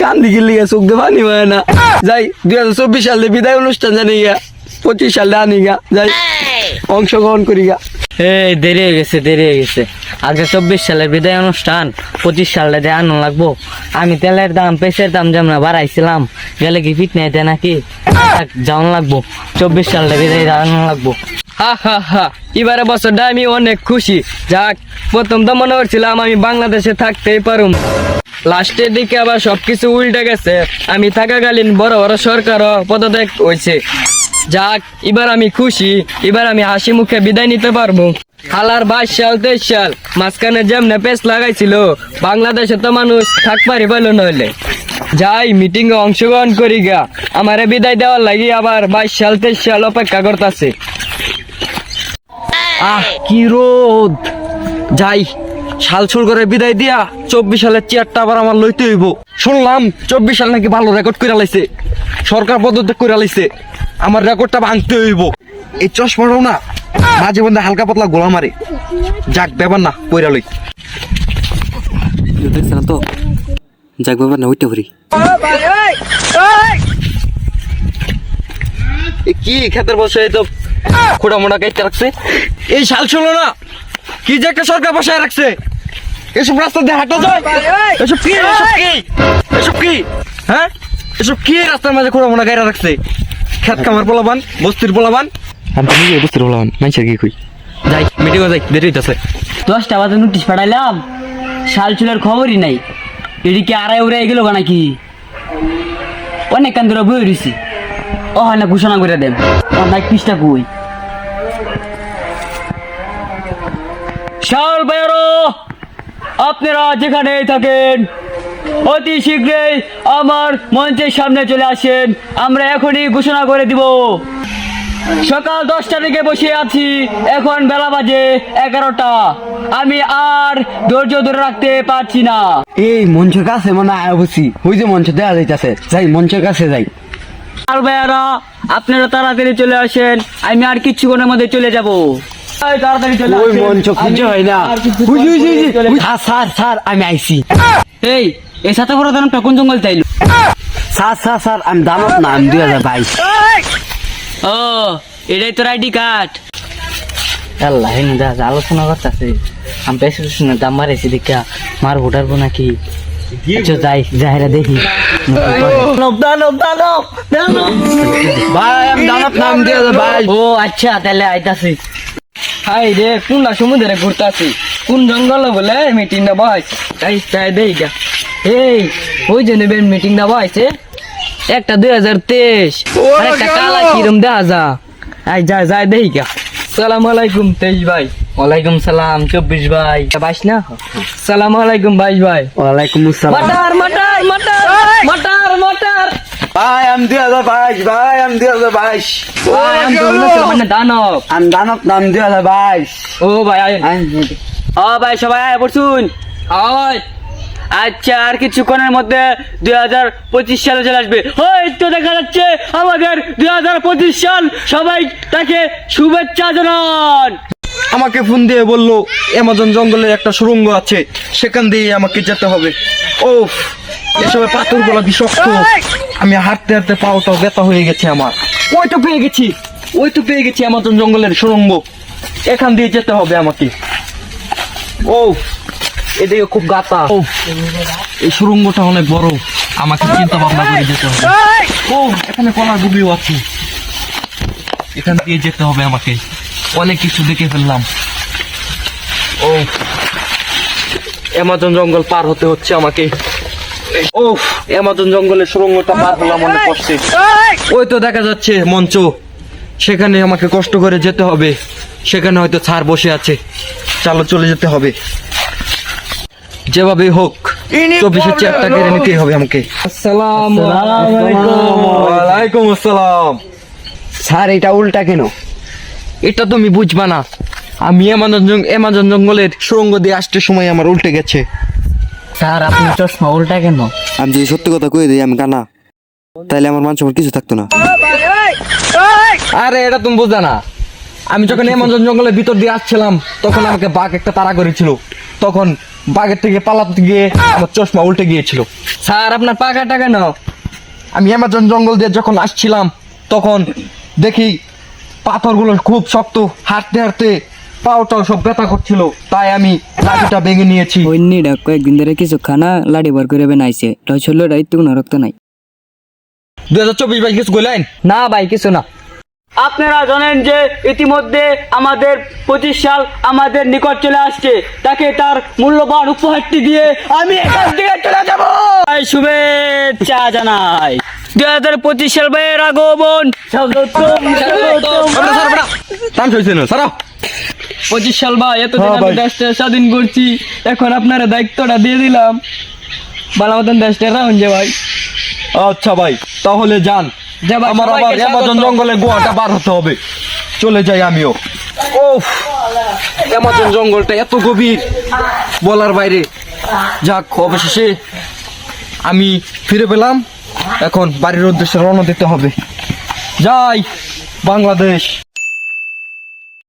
কান্দি চোখ পানি হয় না। যাই, দুই হাজার চব্বিশ সালে বিদায় অনুষ্ঠান জানি পঁচিশ আনি গা, যাই, অংশগ্রহণ করি গা। দেরি হয়ে গেছে, দেরি হয়ে গেছে। আজকে চব্বিশ সালের বিদায় অনুষ্ঠান, পঁচিশ সালে দিয়ে আনো লাগবো। আমি তেলের দাম, পেঁচের দাম যেমন বাড়াইছিলাম, গেলে কি ফিট নেই নাকি? যাওয়ান লাগবো, চব্বিশ সালে বিদায় আনো লাগবো। হা হা হা। এবারে বছরটা আমি অনেক খুশি। যাক, প্রথম তো মনে করছিলাম আমি বাংলাদেশে থাকতেই পারুম। লাস্টের দিকে আবার সবকিছু উল্টে গেছে। আমি থাকাকালীন বড় বড় সরকারও পদত্যাগ হয়েছে। যাক, এবার আমি খুশি। এবার আমি হাসি মুখে বিদায় নিতে পারব। হালার বাইশ সাল তেইশ সাল মাঝখানে যেমনে পেস লাগাইছিল, বাংলাদেশে তো মানুষ থাকপারি পাইল নইলে। যাই মিটিং এ অংশগ্রহণ করি গা। আমারে বিদায় দেওয়ার লাগি আবার বাইশ সাল তেইশ সাল অপেক্ষা করতেছে। আহ কি রোদ। যাই সাল সুর করে বিদায় দিয়া চব্বিশ সালের চেয়ারটা আবার আমার লইতে হইব। শুনলাম চব্বিশ সাল নাকি ভালো রেকর্ড করে লাইছে। সরকার পদত্যাগ করে লাইছে। আমার রেকর্ডটা ভাঙতে হইব। এই চশমাটাও না মাঝে মধ্যে হালকা পাতলা গোলা মারে। যাক ব্যাপার না কইরা লই। দেখছ না তো? যাক বাবা না ওইটা ভরি এ কি খেতের বসে তো খোড়া মোড়া কাইতে রাখছে। এই শাল শুনো না কি যে একটা সরকার বসায় রাখছে। এসব রাস্তা দিয়ে হাঁটা যায়? এসব কি? এসব কি? এসব কি? হ্যাঁ? এসব কি রাস্তার মাঝে খোড়া মোড়া গাইরা রাখছে? খেত খামার পোলাবান বস্তির পোলাবান। আমি তো নিজে পারলাম মানুষের কি কই? যাই মিটিংও যাই দেরি হইতাছে। দশটা বাজে নোটিশ পাঠাইলাম। শাল চুলের খবরই নাই। এদিকে আড়াই উড়াই গেল নাকি? অনেক কান ধরে বই রয়েছি ও হয় না ঘোষণা করে দেন। অনেক পিসটা কই? শাল বেরো আপনারা যেখানে থাকেন অতি শীঘ্রই আমার মঞ্চের সামনে চলে আসেন। আমরা এখনই ঘোষণা করে দিব। সকাল দশটা থেকে বসে আছি এখন বেলা বাজে এগারোটা। আমি আর ধৈর্য ধরে রাখতে পারছি না। এই মঞ্চের কাছে মানে আয়া বসি ওই যে মঞ্চ দেওয়া যাইতাছে। যাই মঞ্চের কাছে যাই। আর ভাইয়ারা আপনারা তাড়াতাড়ি চলে আসেন। আমি আর কিছুক্ষণের মধ্যে চলে যাব। ওই মঞ্চ খুঁজে হয় না। আর বুঝি বুঝি স্যার স্যার স্যার আমি আইছি। এই এই সাথে বড় দাম কোন জঙ্গল চাইলো স্যার স্যার স্যার আমি দানত না আমি দুই হাজার বাইশ। ও এটাই তোর আইডি কার্ড। আল্লাহ হেন আলোচনা করতেছে। আমি শুনে দাম মারেছি দেখা মার ভোটারবো নাকি? আচ্ছা যাই যাইরা দেখি। ভাই আমি দানত না আমি দুই হাজার বাইশ। ও আচ্ছা তাহলে আইতাছি। হাই রে কোন না সমুদ্রে ঘুরতাছি? কোন জঙ্গল বলে মিটিং না বহাইছে তাই তাই দেই গা। এই ওই যে নেবেন মিটিং না বহাইছে একটা দুই হাজার তেইশ। একটা কালা কিরম দেখা যা। আই যা যাই দেই গা। সালাম আলাইকুম তেইশ ভাই। ওয়ালাইকুম সালাম চব্বিশ ভাই। বাইশ না সালাম আলাইকুম বাইশ ভাই। ওয়ালাইকুম আসসালাম। মটার মটার মটার ভাই আমি দুই হাজার বাইশ ভাই আমি দুই হাজার বাইশ। ভাই, আমি তো বললাম, মানে দানব। আমি দানত নাম দুই হাজার বাইশ। ও ভাই আয়। ও ভাই সবাই আয় পড়ছুন। আয়। আচ্ছা আর কিছুক্ষণের মধ্যে দুই হাজার পঁচিশ সালে চলে আসবে। ওই তো দেখা যাচ্ছে আমাদের দুই হাজার পঁচিশ সাল সবাই তাকে শুভেচ্ছা জানান। আমাকে ফোন দিয়ে বলল অ্যামাজন জঙ্গলের একটা সুড়ঙ্গ আছে সেখান দিয়ে আমাকে যেতে হবে। ও এসব পাথরগুলো কি শক্ত আমি হাঁটতে হাঁটতে পাওটাও ব্যথা হয়ে গেছে আমার। ওই তো পেয়ে গেছি। ওই তো পেয়ে গেছি অ্যামাজন জঙ্গলের সুড়ঙ্গ। এখান দিয়ে যেতে হবে আমাকে। ও এদিকে খুব গাতা। ও। এই সুড়ঙ্গটা অনেক বড়। আমাকে চিন্তা ভাবনা করে যেতে হবে। ও এখানে কলার গুবিও আছে। এখান দিয়ে যেতে হবে আমাকে। অনেক কিছু দেখে ফেললাম। ও অ্যামাজন জঙ্গল পার হতে হচ্ছে আমাকে। অ্যামাজন জঙ্গলের সুরঙ্গটা পার হলাম অনেক কষ্টে। ওই তো দেখা যাচ্ছে মঞ্চ। সেখানে আমাকে কষ্ট করে যেতে হবে। সেখানে হয়তো ছাড় বসে আছে। চলো চলে যেতে হবে। যেভাবে হোক চব্বিশের চেয়ারটা কেড়ে নিতেই হবে আমাকে। আসসালাম ওয়ালাইকুম আসসালাম। স্যার এটা উল্টা কেন? এটা তুমি বুঝবা না। আমি অ্যামাজন অ্যামাজন জঙ্গলের সুরঙ্গ দিয়ে আসতে সময় আমার উল্টে গেছে। স্যার আপনি চশমা উল্টা কেন? আমি যদি সত্যি কথা কয়ে দিই আমি কানা। তাহলে আমার মান সম্মান কিছু থাকতো না। আরে এটা তুমি বুঝা না। আমি যখন অ্যামাজন জঙ্গলের ভিতর দিয়ে আসছিলাম তখন আমাকে বাঘ একটা তাড়া করেছিল। তখন বাঘের থেকে পালাতে গিয়ে আমার চশমা উল্টে গিয়েছিল। স্যার আপনার পাকাটা কেন? আমি অ্যামাজন জঙ্গল দিয়ে যখন আসছিলাম তখন দেখি পাথরগুলো খুব শক্ত হাঁটতে হাঁটতে পাওটাও সব ব্যথা করছিল তাই আমি লাঠিটা ভেঙে নিয়েছি। কয়েকদিন ধরে কিছু খানা লাড়ি বার করে বানাইছে। কোনো রক্ত নাই। দুই হাজার চব্বিশ বাইশ কিছু গইলেন না ভাই কিছু না। আপনারা জানেন যে ইতিমধ্যে আমাদের পঁচিশ সাল আমাদের নিকট চলে আসছে। তাকে তার মূল্যবান উপহারটি দিয়ে আমি এখান থেকে চলে যাব। শুভেচ্ছা জানাই। দুই হাজার পঁচিশ সাল ভাইয়ের আগমন। স্বাগতম স্বাগতম পঁচিশ সাল ভাই এতদিন হ্যাঁ আমি দেশটা স্বাধীন করছি এখন আপনারা দায়িত্বটা দিয়ে দিলাম। ভালো মতন দেশটা রাখুন যে ভাই। আচ্ছা ভাই তাহলে যান। আমার আবার অ্যামাজন জঙ্গলে গোয়াটা বার হতে হবে। চলে যাই আমিও। ওফ অ্যামাজন জঙ্গলটা এত গভীর। বলার বাইরে। যাক অবশেষে আমি ফিরে পেলাম। এখন বাড়ির উদ্দেশ্যে রওনা দিতে হবে। যাই বাংলাদেশ।